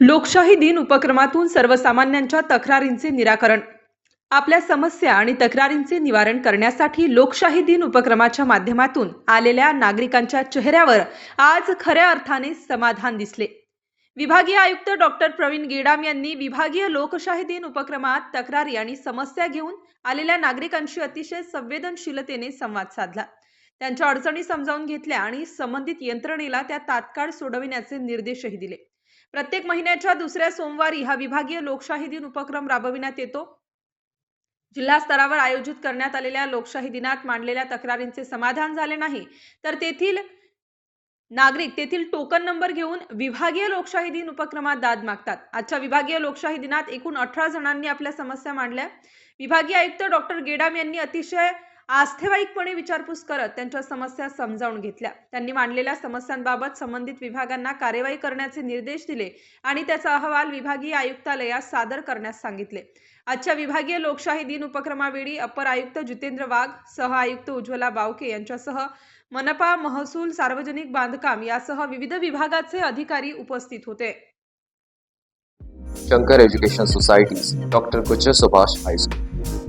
लोकशाही दिन उपक्रमातून सर्वसामान्यांच्या तक्रारींचे निराकरण. आपल्या समस्या आणि तक्रारींचे निवारण करण्यासाठी लोकशाही दिन उपक्रमाच्या माध्यमातून आलेल्या नागरिकांच्या चेहऱ्यावर आज खऱ्या अर्थाने समाधान दिसले. विभागीय आयुक्त डॉक्टर प्रवीण गेडाम यांनी विभागीय लोकशाही दिन उपक्रमात तक्रारी आणि समस्या घेऊन आलेल्या नागरिकांशी अतिशय संवेदनशीलतेने संवाद साधला. त्यांच्या अडचणी समजावून घेतल्या आणि संबंधित यंत्रणेला त्या तात्काळ सोडविण्याचे निर्देशही दिले. प्रत्येक महिन्याच्या दुसऱ्या सोमवारी हा विभागीय लोकशाही दिन उपक्रम राबविण्यात येतो. जिल्हा स्तरावर आयोजित करण्यात आलेल्या लोकशाही दिनात मांडलेल्या तक्रारींचे समाधान झाले नाही तर तेथील नागरिक तेथील टोकन नंबर घेऊन विभागीय लोकशाही दिन उपक्रमात दाद मागतात. आजच्या विभागीय लोकशाही दिनात एकूण अठरा जणांनी आपल्या समस्या मांडल्या. विभागीय आयुक्त डॉक्टर गेडाम यांनी अतिशय आस्थेवाईकपणे विचारपूस करत त्यांच्या समस्या समजावून घेतल्या. त्यांनी मांडलेल्या समस्यांबाबत संबंधित विभागांना कार्यवाही करण्याचे निर्देश दिले आणि त्याचा अहवाल विभागीय आयुक्तालयास सादर करण्यास सांगितले. आजच्या विभागीय लोकशाही दिन उपक्रमावेळी अपर आयुक्त जितेंद्र वाघ सह आयुक्त उज्ज्वला बावके यांच्यासह मनपा महसूल सार्वजनिक बांधकाम यासह विविध विभागाचे अधिकारी उपस्थित होते. Shankar education Societies, doctor Kuchar Subhash high school.